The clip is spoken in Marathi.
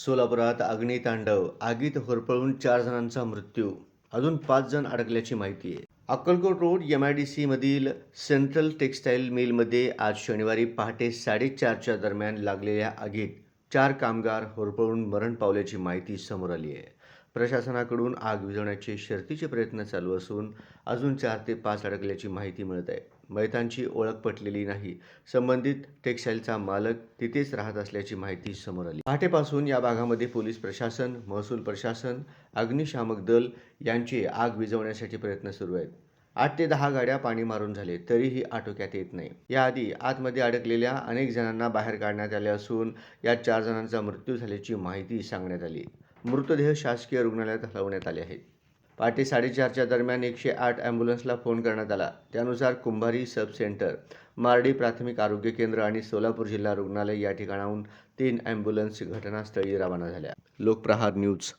सोलापुरात अग्नितांडव आगीत होरपळून चार जणांचा मृत्यू. अजून पाच जण अडकल्याची माहिती आहे. Akkalkot road M I D सीमधील central textile मिलमध्ये आज शनिवारी पहाटे साडेचारच्या दरम्यान लागलेल्या आगीत चार कामगार होरपळून मरण पावल्याची माहिती समोर आली आहे. प्रशासनाकडून आग विझवण्याचे शर्तीचे प्रयत्न चालू असून अजून चार ते पाच अडकल्याची माहिती मिळत आहे. मयतांची ओळख पटलेली नाही. संबंधित टेक्स्टाईलचा मालक तिथेच राहत असल्याची माहिती समोर आली. पहाटेपासून या भागामध्ये पोलीस प्रशासन महसूल प्रशासन अग्निशामक दल यांचे आग विझवण्यासाठी प्रयत्न सुरू आहेत. आठ ते दहा गाड्या पाणी मारून झाले तरीही आटोक्यात येत नाही. याआधी आतमध्ये अडकलेल्या अनेक जणांना बाहेर काढण्यात आले असून या चार जणांचा मृत्यू झाल्याची माहिती सांगण्यात आली. मृतदेह शासकीय रुग्णालयात हलवण्यात आले आहेत. पहाटे साडेचारच्या दरम्यान एकशे आठ ॲम्ब्युलन्सला फोन करण्यात आला. त्यानुसार कुंभारी सब सेंटर मार्डी प्राथमिक आरोग्य केंद्र आणि सोलापूर जिल्हा रुग्णालय या ठिकाणाहून तीन ॲम्ब्युलन्स घटनास्थळी रवाना झाल्या. लोकप्रहार न्यूज.